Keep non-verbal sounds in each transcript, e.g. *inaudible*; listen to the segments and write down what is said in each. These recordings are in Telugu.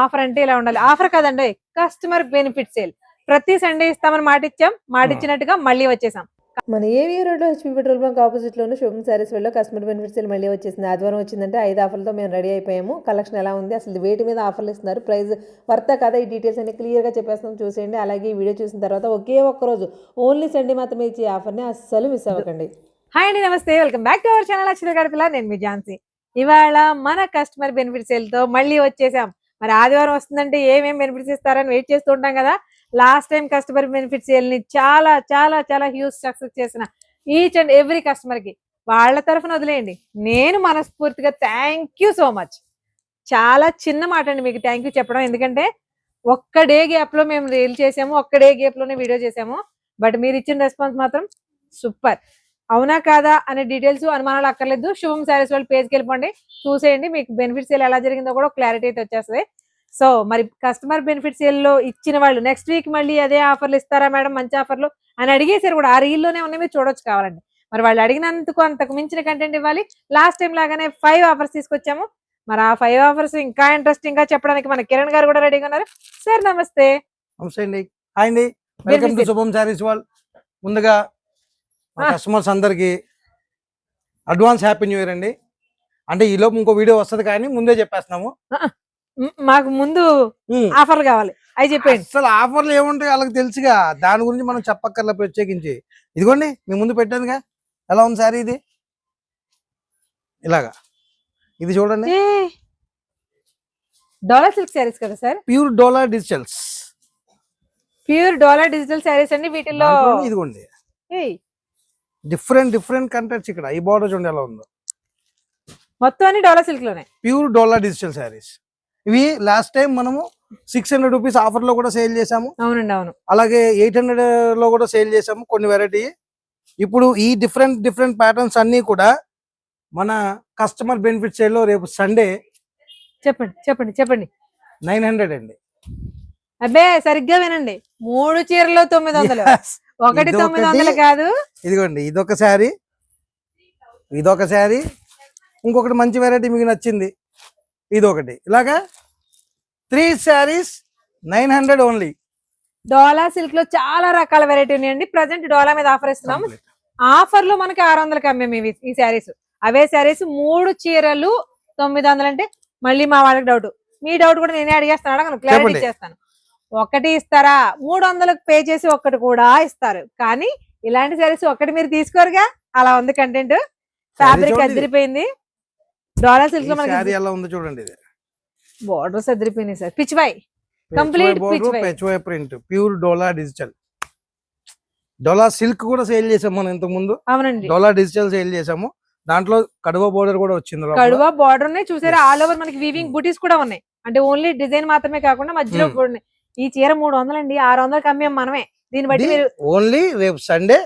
ఆఫర్ అంటే ఇలా ఉండాలి. ఆఫర్ కదండి కస్టమర్ బెనిఫిట్ సేల్ ప్రతి సండే ఇస్తామని మాట ఇచ్చాం మాట ఇచ్చినట్టుగా మళ్ళీ వచ్చేసాం. మన ఏవియో రోడ్లో హెచ్పీ పెట్రోల్ బంక్ ఆపోజిట్లోనే శుభం శారీస్ వెళ్ళి కస్టమర్ బెనిఫిట్స్ సేల్ మళ్ళీ వచ్చేసింది. ఆదివారం వచ్చిందంటే ఐదు ఆఫర్లతో మేము రెడీ అయిపోయాము. కలెక్షన్ ఎలా ఉంది? అసలు వేటి మీద ఆఫర్లు ఇస్తున్నారు? ప్రైస్ వర్త కదా? ఈ డీటెయిల్స్ అన్ని క్లియర్గా చెప్పేస్తాం చూసేయండి. అలాగే ఈ వీడియో చూసిన తర్వాత ఒకే ఒక్క రోజు ఓన్లీ సండే మాత్రమే ఇచ్చే ఆఫర్ని అస్సలు మిస్ అవ్వకండి. హాయ్ అండి నమస్తే. Welcome back to our channel Akshara Gadapala నేను మీ ఝాన్సీ. ఇవాళ మన కస్టమర్ బెనిఫిట్ సేల్తో మళ్ళీ వచ్చేసాం. మరి ఆదివారం వస్తుందంటే ఏమేమి బెనిఫిట్స్ ఇస్తారని వెయిట్ చేస్తూ ఉంటాం కదా. లాస్ట్ టైం కస్టమర్ బెనిఫిట్స్ వెళ్ళి చాలా చాలా చాలా హ్యూజ్ సక్సెస్ చేసిన ఈచ్ అండ్ ఎవ్రీ కస్టమర్కి. వాళ్ళ తరఫున వదిలేయండి. నేను మనస్ఫూర్తిగా థ్యాంక్ యూ సో మచ్ చాలా చిన్న మాట అండి మీకు థ్యాంక్ యూ చెప్పడం. ఎందుకంటే ఒక్క డే గ్యాప్లో మేము రీల్ చేసాము. ఒక్క డే గ్యాప్లోనే వీడియో చేసాము. బట్ మీరు ఇచ్చిన రెస్పాన్స్ మాత్రం సూపర్ అవునా కాదా అనే డీటెయిల్స్ అనుమానాలు అక్కర్లేదు. శుభం శారీస్ వాళ్ళ పేజ్కి వెళ్ళిపోండి. చూసేయండి మీకు బెనిఫిట్స్ ఎలా జరిగిందో కూడా క్లారిటీ అయితే వచ్చేస్తుంది. సో మరి కస్టమర్ బెనిఫిట్ సేల్లో ఇచ్చిన వాళ్ళు నెక్స్ట్ వీక్ మళ్ళీ అదే ఆఫర్లు ఇస్తారా మేడం? మంచి ఆఫర్లు అని అడిగేసారు కూడా. ఆ reel లోనే ఉన్నాయి మీరు చూడొచ్చు కావాలండి. మరి వాళ్ళు అడిగినందుకు అంతకు మించిన కంటెంట్ ఇవ్వాలి. లాస్ట్ టైం లాగానే ఫైవ్ ఆఫర్స్ తీసుకొచ్చాము. మరి ఆ ఫైవ్ ఆఫర్స్ ఇంకా ఇంట్రెస్టింగ్గా చెప్పడానికి మన కిరణ్ గారు కూడా రెడీగా ఉన్నారు. సార్ నమస్తే. నమస్తే అండి. హాయ్ అండి. Welcome to Benefit. Shubham sarees వాళ్ళు ముందుగా Ah. కస్టమర్స్ అందరికి అడ్వాన్స్ హ్యాపీ న్యూ ఇయర్ అండి. అంటే ఈ లోపు ఇంకో వీడియో వస్తుంది కానీ ముందే చెప్పేస్తున్నాము. మ్, మాకు ముందు ఉమ్. ఆఫర్లు కావాలి. అవి చెప్పండి అసలు ఆఫర్లు ఏముంటాయి వాళ్ళకి తెలుసుగా. దాని గురించి మనం చెప్పక్కర్లా ప్రత్యేకించి. ఇదిగోండి మీ ముందు పెట్టానుగా. ఎలా ఉంది శారీ ఇది? ఇలాగా. ఇది చూడండి. డాలర్ సిల్క్ శారీస్ కదా sir? Pure Dola digitals. Pure dollar digital sarees అండి వీటిల్లో. ఇదిగోండి. డిఫరెంట్ డిఫరెంట్ కంటెంట్స్ ఇక్కడ. ఈ బార్డర్ చూడండి ఎలా ఉందో. మొత్తం అన్ని డాలర్ సిల్క్లోనే ప్యూర్ డోలా డిజిటల్ శారీస్. ఇవి లాస్ట్ టైం మనము సిక్స్ హండ్రెడ్ రూపీస్ ఆఫర్లో కూడా సేల్ చేసాము అవునండి అవును. అలాగే ఎయిట్ హండ్రెడ్లో కూడా సేల్ చేసాము కొన్ని వెరైటీ ఇప్పుడు ఈ డిఫరెంట్ డిఫరెంట్ ప్యాటర్న్స్ అన్ని కూడా మన కస్టమర్ బెనిఫిట్ సేల్లో రేపు సండే చెప్పండి చెప్పండి చెప్పండి. నైన్ హండ్రెడ్ అండి. అబ్బే సరిగ్గా వినండి. మూడు చీరలు తొమ్మిది వందలు. ఒకటి. తొమ్మిది వందలు కాదు. ఇదిగోండి ఇదొక శారీ. ఇదొక శారీ. ఇంకొకటి మంచి వెరైటీ మీకు నచ్చింది. ఇదొకటి. ఇలాగా three sarees nine hundred only. Dola సిల్క్లో చాలా రకాల వెరైటీ ఉన్నాయండి. ప్రజెంట్ డోలా మీద ఆఫర్ ఇస్తున్నాం. ఆఫర్లో మనకి ఆరు వందలకి అమ్మాము ఇవి ఈ శారీస్. అవే శారీస్ మూడు చీరలు తొమ్మిది వందలు అంటే మళ్ళీ మా వాళ్ళకి డౌట్. మీ డౌట్ కూడా నేనే అడిగేస్తాను. క్లారిటీ. ఇచ్చేస్తాను. ఒకటి ఇస్తారా? మూడు వందలకు పే చేసి ఒక్కటి కూడా ఇస్తారు. కానీ ఇలాంటి శారీస్ ఒక్కటి మీరు తీసుకోరుగా? అలా ఉంది కంటెంట్ ఫ్యాబ్రిక్. అదిరిపోయింది. డోలా సిల్క్లో మనకి ఎలా ఉందో చూడండి ఇది. బోర్డర్స్ అదిరిపోయినాయి సార్. పిచ్చిబాయ్ Complete pitch white. Pichwai print pure Dola digital Dola silk కూడా సేల్ చేసాం మనం ఇంతకు ముందు అవునండి. డోలా డిజిటల్ సేల్ చేసాము దాంట్లో కడువ బోర్డర్ కూడా వచ్చింది. కడువా బార్డర్ ఉన్నాయి. చూసారా. ఆల్ ఓవర్ మనకి వీవింగ్ బూటీస్ కూడా ఉన్నాయి. అంటే ఓన్లీ డిజైన్ మాత్రమే కాకుండా మధ్యలో Hmm. కూడా ఉన్నాయి. ఈ చీర మూడు వందలండి. ఆరు వందలకి అమ్మేం మనమే. దీన్ని బట్టి మీరు ఓన్లీ రేపు సండే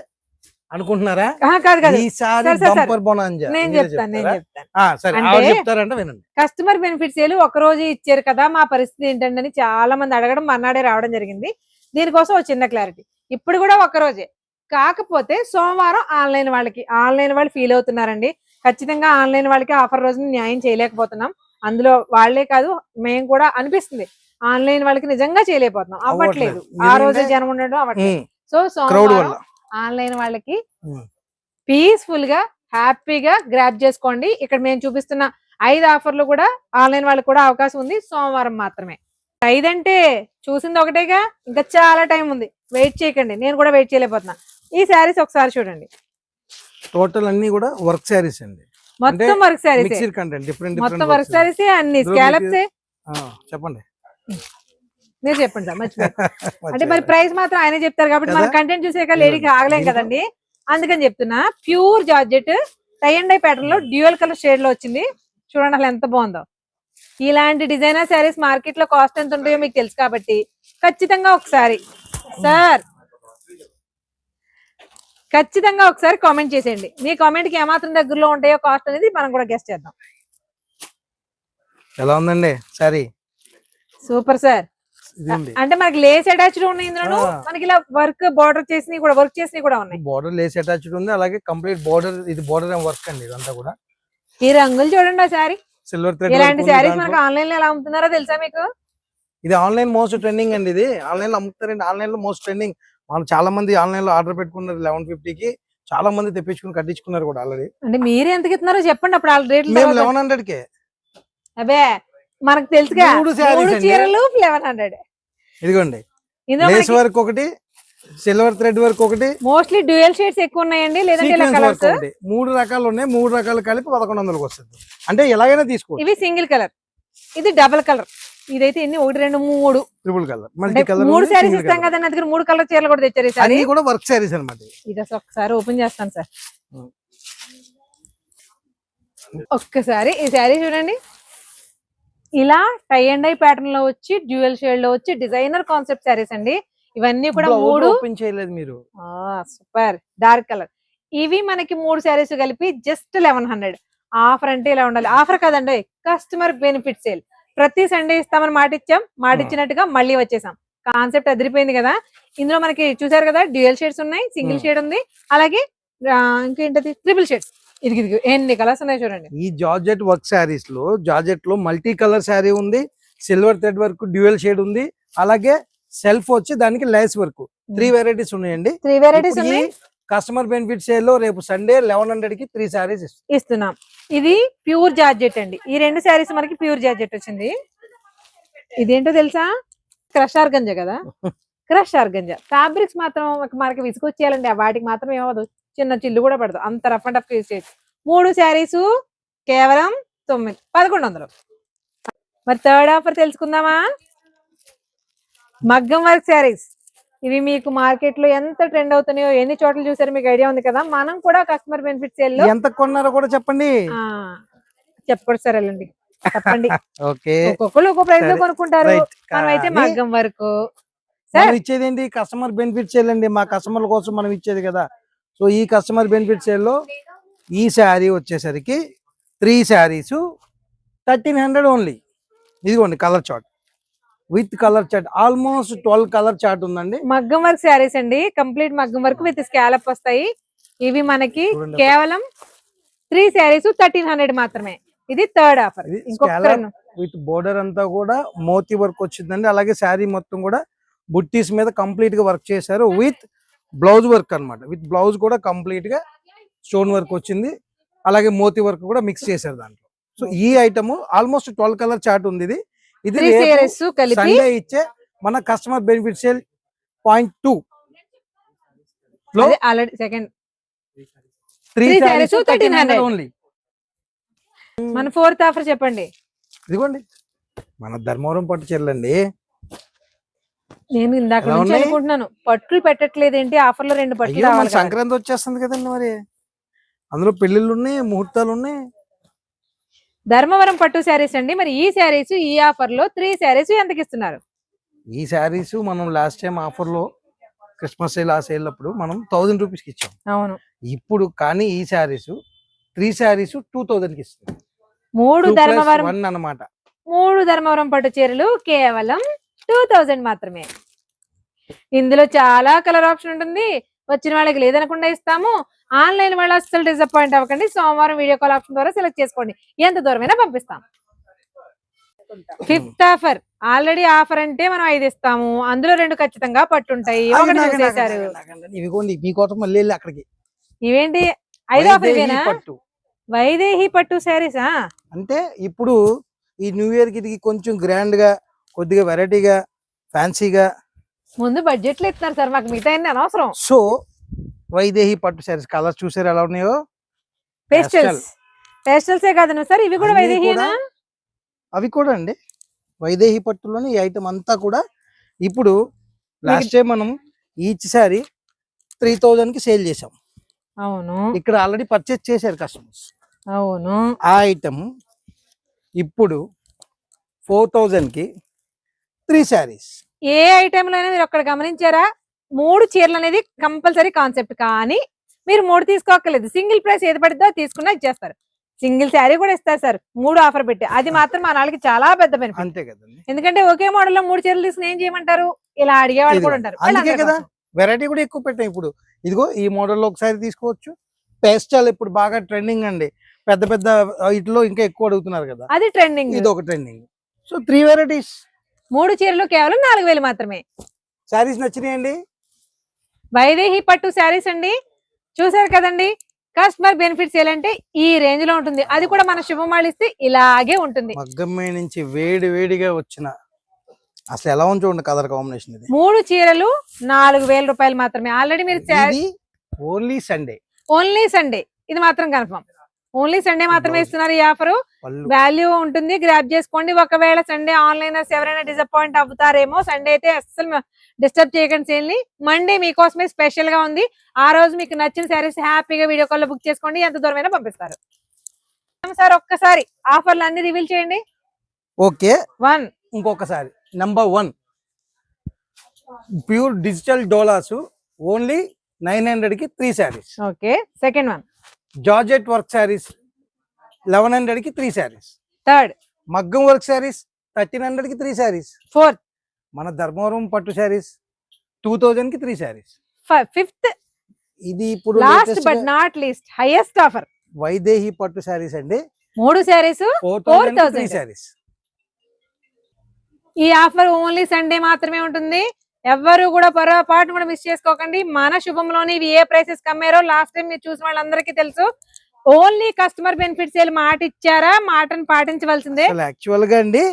అనుకుంటున్నారా? కాదు కాదు. ఈసారి సరే, సరే, సరే. Bumper bonanza. నేను చెప్తాను నేను చెప్తారంటే వినండి. కస్టమర్ బెనిఫిట్స్ ఏలు ఒక రోజు ఇచ్చారు కదా మా పరిస్థితి ఏంటంటే అని చాలా మంది అడగడం మన్నాడే రావడం జరిగింది. దీనికోసం ఒక చిన్న క్లారిటీ. ఇప్పుడు కూడా ఒక రోజే. కాకపోతే సోమవారం ఆన్లైన్ వాళ్ళకి ఆన్లైన్ వాళ్ళు ఫీల్ అవుతున్నారండి. ఖచ్చితంగా ఆన్లైన్ వాళ్ళకి ఆఫర్ రోజున న్యాయం చేయలేకపోతున్నాం. అందులో వాళ్ళే కాదు మేము కూడా అనిపిస్తుంది. ఆన్లైన్ వాళ్ళకి నిజంగా చేయలేకపోతున్నాం. అవ్వట్లేదు. ఆ రోజే జనం ఉండడం అవ్వట్లేదు. సో సోమవారం ఆన్లైన్ వాళ్ళకి. పీస్ఫుల్గా హ్యాపీగా గ్రాప్ చేసుకోండి. ఇక్కడ మేము చూపిస్తున్న ఐదు ఆఫర్లు కూడా ఆన్లైన్ వాళ్ళకి కూడా అవకాశం ఉంది. సోమవారం మాత్రమే. ఐదంటే చూసింది ఒకటేగా ఇంకా చాలా టైం ఉంది. వెయిట్ చేయకండి. నేను కూడా వెయిట్ చేయలేకపోతున్నా. ఈ శారీస్ ఒకసారి చూడండి. టోటల్ అన్ని కూడా వర్క్ శారీస్ అండి. మొత్తం వర్క్ శారీస్. మొత్తం వర్క్ శారీస్ అన్ని స్కాలప్స్. చెప్పండి. మీరు చెప్పండి సార్ మర్చిపోయి *laughs* అంటే మరి ప్రైస్ మాత్రం ఆయనే చెప్తారు కాబట్టి మన? కంటెంట్ చూసాక లేడీకి ఆగలేం కదండి. అందుకని చెప్తున్నా pure georgette tie and dye ప్యాటర్న్లో డ్యూయల్ కలర్ షేడ్లో వచ్చింది. చూడండి అసలు ఎంత బాగుందో. ఇలాంటి డిజైనర్ శారీస్ మార్కెట్లో కాస్ట్ ఎంత ఉంటాయో మీకు తెలుసు కాబట్టి ఖచ్చితంగా ఒకసారి సార్ ఖచ్చితంగా ఒకసారి కామెంట్ చేసేయండి. మీ కామెంట్కి ఏమాత్రం దగ్గరలో ఉంటాయో కాస్ట్ అనేది మనం కూడా గెస్ట్ చేద్దాం. ఎలా ఉందండి? సారీ. Super sir. అంటే మనకి లేస్ అటాచ్డ్ ఉన్నాయి ఇందులో. మనకి ఇలా వర్క్ బార్డర్ చేసినవి కూడా వర్క్ చేసినవి కూడా ఉన్నాయి. బోర్డర్ లేస్ అటాచ్డ్ ఉంది అలాగే కంప్లీట్ బోర్డర్ ఇది బోర్డర్ వర్క్ అండి ఇదంతా కూడా? ఈ రంగులు చూడండి ఆ శారీ సిల్వర్ థ్రెడ్ ఇలాంటి శారీస్ మనకి ఆన్లైన్లో ఎలా అమ్ముతున్నారో తెలుసా మీకు? ఇది ఆన్లైన్ మోస్ట్ ట్రెండింగ్ అండి ఇది. ఆన్లైన్లో అమ్ముతారండి ఆన్లైన్లో మోస్ట్ ట్రెండింగ్ మనం చాలా మంది ఆన్లైన్లో ఆర్డర్ పెట్టుకున్నారు లెవెన్కి. చాలా మంది తెప్పించుకుని కట్టించుకున్నారు కూడా ఆల్రెడీ అంటే మీరు ఎంతకి ఇస్తున్నారో చెప్పండి అప్పుడు రేట్లు మేము. Eleven hundred K. అబే మనకు తెలుసుగా. మూడు అండి. చీరలు లెవెన్ హండ్రెడ్ ఇదిగోండి. లేస్ వర్క్ ఒకటి సిల్వర్ థ్రెడ్ వర్క్ ఒకటి మోస్ట్లీ డ్యూయల్ షేడ్స్ ఎక్కువ ఉన్నాయండి లేదంటే మూడు రకాలు ఉన్నాయి మూడు రకాలు కలిపి పదకొండు వందలకు వస్తుంది. అంటే ఎలాగైనా తీసుకోవచ్చు. ఇవి సింగిల్ కలర్. ఇది డబుల్ కలర్. ఇదైతే ఎన్ని? ఒకటి రెండు మూడు. Triple colour. మల్టీ కలర్ మూడు శారీస్ ఇస్తాం కదా నా దగ్గర మూడు కలర్ చీరలు కూడా తెచ్చారు అన్ని కూడా వర్క్ శారీస్ అనమాట ఇది అసలు ఒక్కసారి ఓపెన్ చేస్తాను సార్. ఒక్కసారి ఈ శారీ చూడండి. ఇలా టై అండ్ ఐ ప్యాటర్న్లో వచ్చి డ్యూయల్ షేడ్లో వచ్చి డిజైనర్ కాన్సెప్ట్ శారీస్ అండి. ఇవన్నీ కూడా మూడు. ఓపెన్ చేయలేదు మీరు. సూపర్ డార్క్ కలర్ ఇవి మనకి మూడు శారీస్ కలిపి జస్ట్ లెవెన్ హండ్రెడ్ ఆఫర్ అంటే ఇలా ఉండాలి. ఆఫర్ కదండి కస్టమర్ బెనిఫిట్ సేల్ ప్రతి సండే ఇస్తామని మాట ఇచ్చాం. మాట Hmm. ఇచ్చినట్టుగా మళ్ళీ వచ్చేసాం. కాన్సెప్ట్ అదిరిపోయింది కదా. ఇందులో మనకి చూసారు కదా డ్యూయల్ షేడ్స్ ఉన్నాయి సింగిల్. షేడ్ ఉంది. అలాగే ఇంకేంటది? ట్రిపుల్ షేడ్స్ ఇది ఇది ఎన్ని కలర్స్ ఉన్నాయి చూడండి. ఈ జార్జెట్ వర్క్ శారీస్లో జార్జెట్లో మల్టీ కలర్ శారీ ఉంది silver thread work dual shade ఉంది అలాగే సెల్ఫ్ వచ్చి దానికి లైస్ వర్క్. త్రీ వెరైటీస్ ఉన్నాయండి. త్రీ వెరైటీస్ ఉన్నాయి. కస్టమర్ బెనిఫిట్ సేల్లో రేపు సండే లెవెన్ హండ్రెడ్కి త్రీ శారీస్ ఇస్తాం. ఇస్తున్నాం. ఇది ప్యూర్ జార్జెట్ అండి. ఈ రెండు శారీస్ మనకి ప్యూర్ జార్జెట్ వచ్చింది. ఇదేంటో తెలుసా? క్రష్ ఆర్గంజా కదా. *laughs* Crush organza. ఫ్యాబ్రిక్స్ మాత్రం మనకి విసుకొచ్చేయాలండి వాటికి మాత్రం ఏమవదు చిన్న చిల్లు కూడా పడదు అంత రఫ్ అండ్ టఫ్ యూజ్ చేయొచ్చు. మూడు శారీస్ కేవలం తొమ్మిది పదకొండు వందలు. మరి థర్డ్ ఆఫర్ తెలుసుకుందామా? మగ్గం వర్క్ శారీస్. ఇవి మీకు మార్కెట్లో ఎంత ట్రెండ్ అవుతున్నాయో ఎన్ని చోట్ల చూసారో మీకు ఐడియా ఉంది కదా? మనం కూడా కస్టమర్ బెనిఫిట్ సేల్ ఎంత కొన్నారో కూడా చెప్పండి. చెప్పకూడదు సార్ వెళ్ళండి. చెప్పండి. *laughs* ఒక్కొక్కరు ఒక్కో ప్రైస్లో కొనుక్కుంటారు. మనం అయితే మగ్గం వరకు ఇచ్చేది ఏంటి? కస్టమర్ బెనిఫిట్ అండి. మా కస్టమర్ల కోసం మనం ఇచ్చేది కదా. సో ఈ కస్టమర్ బెనిఫిట్ సేల్లో ఈ శారీ వచ్చేసరికి three sarees thirteen hundred only ఇదిగోండి colour chart with colour chart almost twelve colour chart ఉందండి. మగ్గం వర్క్ శారీస్ అండి. కంప్లీట్ మగ్గం వర్క్ విత్ స్కాలప్ వస్తాయి. ఇవి మనకి. కేవలం త్రీ శారీస్ థర్టీన్ హండ్రెడ్ మాత్రమే. ఇది థర్డ్ ఆఫర్ విత్ బోర్డర్ అంతా కూడా మోతీ వర్క్ వచ్చిందండి. అలాగే శారీ మొత్తం కూడా బుట్టీస్ మీద కంప్లీట్గా వర్క్ చేశారు. విత్ బ్లౌజ్ వర్క్ అన్నమాట. విత్ బ్లౌజ్ కూడా కంప్లీట్గా స్టోన్ వర్క్ వచ్చింది. అలాగే మోతీ వర్క్ కూడా మిక్స్ చేశారు దాంట్లో. సో ఈ item almost twelve colour chart ఉంది ఇది. ఇది సండే ఇచ్చే మన customer benefit sale point two. Second three three sarees sarees, thirteen 1300 only మన ఫోర్త్ ఆఫర్ చెప్పండి. ఇదిగోండి. మన ధర్మవరం పట్టు చీరలండి. నేను ఇందాక నుంచి? అనుకుంటున్నాను. పట్టులు పెట్టట్లేదు ఏంటి ఆఫర్లో రెండు పట్టులు. సంక్రాంతి వచ్చేస్తుంది కదండి మరి. అందులో పెళ్ళిళ్ళు ఉన్నాయి ముహూర్తాలు ఉన్నాయి ధర్మవరం పట్టు శారీస్ అండి. మరి ఈ శారీస్ ఈ ఆఫర్లో త్రీ శారీస్ ఎంతకి ఇస్తున్నారు ఈ శారీస్ మనం లాస్ట్ టైం ఆఫర్లో క్రిస్మస్ సేల్ ఆ సేల్ అప్పుడు మనం థౌజండ్ రూపీస్కి ఇచ్చాం. అవును. ఇప్పుడు కానీ ఈ శారీస్ త్రీ శారీస్ టూ థౌజండ్కి ఇస్తాం మూడు ధర్మవరం వన్ అన్నమాట. మూడు ధర్మవరం పట్టు చీరలు కేవలం టూ థౌజండ్ మాత్రమే. ఇందులో చాలా కలర్ ఆప్షన్ ఉంటుంది. వచ్చిన వాళ్ళకి లేదనకుండా ఇస్తాము. ఆన్లైన్ వాళ్ళు అస్సలు డిసప్పాయింట్ అవ్వకండి. సోమవారం వీడియో కాల్ ఆప్షన్ ద్వారా సెలెక్ట్ చేసుకోండి. ఎంత దూరమైనా పంపిస్తాం. ఫిఫ్త్ ఆఫర్ ఆల్రెడీ ఆఫర్ అంటే మనం ఐదు ఇస్తాము. అందులో రెండు ఖచ్చితంగా పట్టుంటాయి. ఒకటి చూసేశారు అక్కడికి. ఇవేంటి? ఐదు ఆఫర్ వైదేహి ఇవేనా? పట్టు. వైదేహి పట్టు శారీసా? అంటే ఇప్పుడు ఈ న్యూ ఇయర్కి కొంచెం గ్రాండ్గా కొద్దిగా వెరైటీగా ఫ్యాన్సీగా. ముందు బడ్జెట్లో ఇస్తున్నారు సార్ మాకు మిగతా అనవసరం. సో వైదేహి పట్టు శారీస్ కలర్స్ చూసారు ఎలా ఉన్నాయో? పేస్టల్స్. పేస్టల్స్ ఏ కాదు సార్ ఇవి కూడా వైదేహినా అవి కూడా అండి. వైదేహి పట్టులోని ఈ ఐటమ్ అంతా కూడా ఇప్పుడు లాస్ట్ టైం మనం ఈచ్ సారీ త్రీ థౌజండ్కి సేల్ చేసాం అవును. ఇక్కడ ఆల్రెడీ పర్చేస్ చేశారు కస్టమర్స్. అవును. ఆ ఐటమ్ ఇప్పుడు ఫోర్ థౌజండ్కి త్రీ శారీస్. ఏ ఐటమ్లోనే మీరు ఒక్కడ గమనించారా? మూడు చీరలు అనేది కంపల్సరీ కాన్సెప్ట్ కానీ మీరు మూడు తీసుకోక్కర్లేదు. సింగిల్ ప్రైస్ ఏది పడిద్దో తీసుకున్నా ఇచ్చేస్తారు సింగిల్ శారీ కూడా ఇస్తారు సార్. మూడు ఆఫర్ పెట్టి. అది మాత్రం మా నాళ్ళకి చాలా పెద్ద బెనిఫిట్. అంతే కదండి. ఎందుకంటే ఒకే మోడల్లో మూడు చీరలు తీసుకుని ఏం చేయమంటారు? ఇలా అడిగే వాళ్ళు కూడా ఉంటారు. అందుకే కదా. వెరైటీ కూడా ఎక్కువ పెట్టాం ఇప్పుడు. ఇదిగో ఈ మోడల్లో ఒకసారి తీసుకోవచ్చు. పేస్టల్ ఇప్పుడు బాగా ట్రెండింగ్ అండి. పెద్ద పెద్ద ఇట్లో ఇంకా ఎక్కువ అడుగుతున్నారు కదా. అది ట్రెండింగ్. ఇది ఒక ట్రెండింగ్. సో త్రీ వెరైటీస్ మూడు చీరలు కేవలం నాలుగు వేలు మాత్రమే. శారీస్ నచ్చినాయండి? వైదేహి పట్టు శారీస్ అండి. చూసారు కదండి? కస్టమర్ బెనిఫిట్స్ ఏంటంటే ఈ రేంజ్లో ఉంటుంది. అది కూడా మన శుభమాలు ఇస్తే ఇలాగే ఉంటుంది. నుంచి వేడి వేడిగా వచ్చిన అసలు ఎలా ఉంది చూడండి కలర్ కాంబినేషన్ ఇది. మూడు చీరలు నాలుగు వేల రూపాయలు మాత్రమే. ఆల్రెడీ మీరు ఓన్లీ సండే ఓన్లీ సండే ఇది మాత్రం కన్ఫర్మ్ ఓన్లీ సండే మాత్రమే ఇస్తున్నారు ఈ ఆఫర్ వాల్యూ ఉంటుంది. గ్రాప్ చేసుకోండి. ఒకవేళ సండే ఆన్లైనర్స్ ఎవరైనా డిసప్పాయింట్ అవుతారేమో సండే అయితే అస్సలు డిస్టర్బ్ చేయకండి సేల్ని మండే మీకోసమే స్పెషల్గా ఉంది. ఆ రోజు మీకు నచ్చిన శారీస్ హ్యాపీగా వీడియో కాల్లో బుక్ చేసుకోండి. ఎంత దూరమైనా పంపిస్తారు. సార్ ఒక్కసారి ఆఫర్లు అన్ని రివీల్ చేయండి. ఓకే. వన్. ఇంకొకసారి. Number one. Pure digital Dolas only nine హండ్రెడ్కి three sarees. Okay. Second one. Georgette work sarees eleven హండ్రెడ్కి త్రీ శారీస్ థర్డ్ మగ్గం వర్క్ శారీస్ థర్టీన్ హండ్రెడ్కి త్రీ శారీస్ ఫోర్త్ మన ధర్మవరం పట్టు శారీస్ టూ థౌజండ్కి త్రీ శారీస్ ఫిఫ్త్ ఇది ఇప్పుడు last but not least highest offer Vaidehi పట్టు శారీస్ అండి. మూడు శారీస్ ఫోర్ 4,000 థౌసండ్ శారీస్ ఈ ఆఫర్ ఓన్లీ సండే మాత్రమే ఉంటుంది. ఎవ్వరు కూడా పొరపాటు కూడా మిస్ చేసుకోకండి. మన శుభంలోని ఇవి ఏ ప్రైసెస్ కమ్మారో లాస్ట్ టైం మీరు చూసిన వాళ్ళందరికీ తెలుసు. ఓన్లీ కస్టమర్ బెనిఫిట్స్ వీళ్ళు మాట ఇచ్చారా మాటను పాటించవలసిందే. యాక్చువల్గా అండి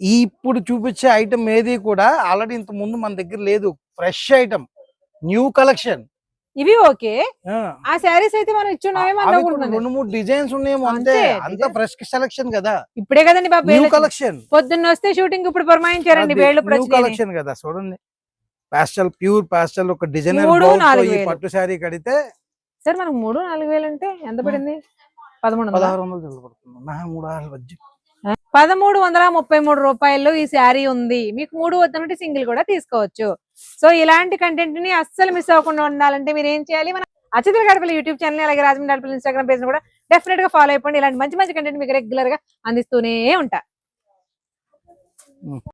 ఈ ఇప్పుడు చూపించే ఐటమ్ ఏది కూడా ఆల్రెడీ ఇంత ముందు మన దగ్గర లేదు. ఫ్రెష్ ఐటమ్ న్యూ కలెక్షన్ ఇవి ఓకే. ఆ. శారీస్ అయితే మనం అనుకుంటున్నాను రెండు మూడు డిజైన్స్ ఉన్నాయేమో అంతే. అంతే. ఫ్రెష్ సెలక్షన్ కదా. ఇప్పుడే కదండి బాబు. కలెక్షన్ పొద్దున్న వస్తే షూటింగ్ ఇప్పుడు పురమాయించారండి వేళ్ళు. కలెక్షన్ కదా చూడండి. పాస్టల్ ప్యూర్ పాస్టల్ ఒక డిజైనర్. పట్టు శారీ కడితే సార్ మనకు మూడు నాలుగు వేలు అంటే ఎంత పడింది? పదమూడు వందలా? పదహారు పదమూడు ముప్పై మూడు రూపాయల్లో ఈ శారీ ఉంది. మీకు మూడు వద్దనుంటే సింగిల్ కూడా తీసుకోవచ్చు. సో ఇలాంటి కంటెంట్ని అస్సలు మిస్ అవ్వకుండా ఉండాలంటే మీరు ఏం చేయాలి? మన అచిత్ర గడపల యూట్యూబ్ ఛానల్ అలాగే రాజమండ్రి గడపల ఇన్స్టాగ్రామ్ పేజ్ కూడా డెఫినెట్గా ఫాలో అయిపోండి. ఇలాంటి మంచి మంచి కంటెంట్ మీకు రెగ్యులర్గా అందిస్తూనే ఉంటా.